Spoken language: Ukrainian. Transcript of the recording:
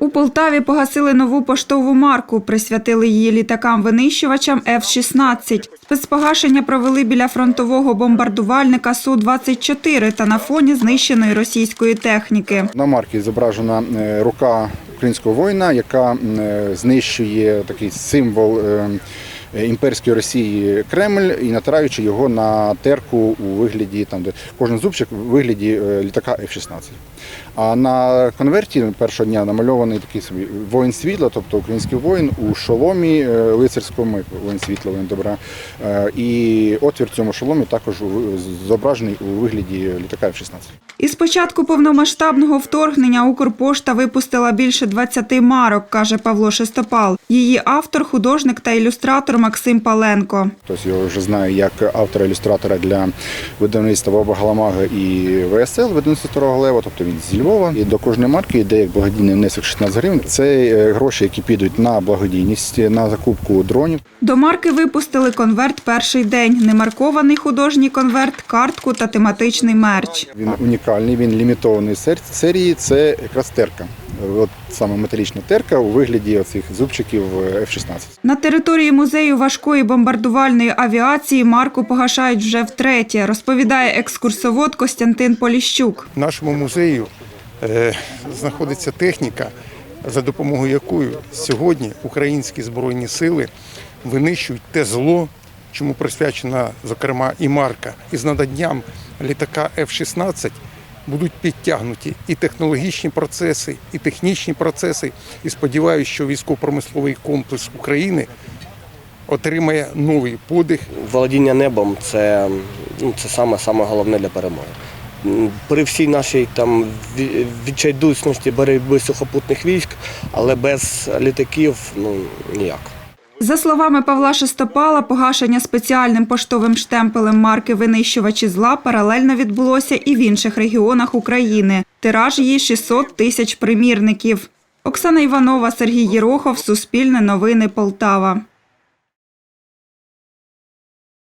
У Полтаві погасили нову поштову марку, присвятили її літакам-винищувачам F-16. Спецпогашення провели біля фронтового бомбардувальника Су-24 та на фоні знищеної російської техніки. На марці зображена е, рука українського воїна, яка е, знищує такий символ е, е, імперської Росії Кремль і натираючи його на терку у вигляді там, де кожен зубчик у вигляді е, літака F-16. А на конверті першого дня намальований такий собі воїн світла, тобто український воїн у шоломі е, лицарському, воїн світла, воїн добра. Е, І отвір в цьому шоломі також зображений у вигляді літака F-16. Із початку повномасштабного вторгнення Укрпошта випустила більше 20 марок, каже Павло Шестопал. Її автор, художник та ілюстратор Максим Паленко. Тобто його вже знаю як автора-ілюстратора для видавництва Баба Галамага і ВСЛ, видавництва Старого Лева, тобто він зі Львова. І до кожної марки йде як благодійний внесок 16 гривень. Це е, гроші, які підуть на благодійність, на закупку дронів. До марки випустили конверт перший день, немаркований художній конверт, картку та тематичний мерч. Він унікальний, він лімітований сер- серії. Це якраз терка. От саме металічна терка у вигляді оцих зубчиків е, F-16. На території музею важкої бомбардувальної авіації марку погашають вже втретє, розповідає екскурсовод Костянтин Поліщук. В нашому музею е, знаходиться техніка, за допомогою якої сьогодні українські збройні сили винищують те зло, чому присвячена, зокрема, і марка. І з наданням літака F-16 будуть підтягнуті і технологічні процеси, і технічні процеси. І сподіваюся, що військово-промисловий комплекс України отримає новий подих володіння небом це, ну, це саме, саме головне для перемоги. При всій нашій там ві- відчайдушності боротьби сухопутних військ, але без літаків ну ніяк. За словами Павла Шестопала, погашення спеціальним поштовим штемпелем марки «Винищувачі зла» паралельно відбулося і в інших регіонах України. Тираж її 600 тисяч примірників. Оксана Іванова, Сергій Єрохов, Суспільне новини Полтава.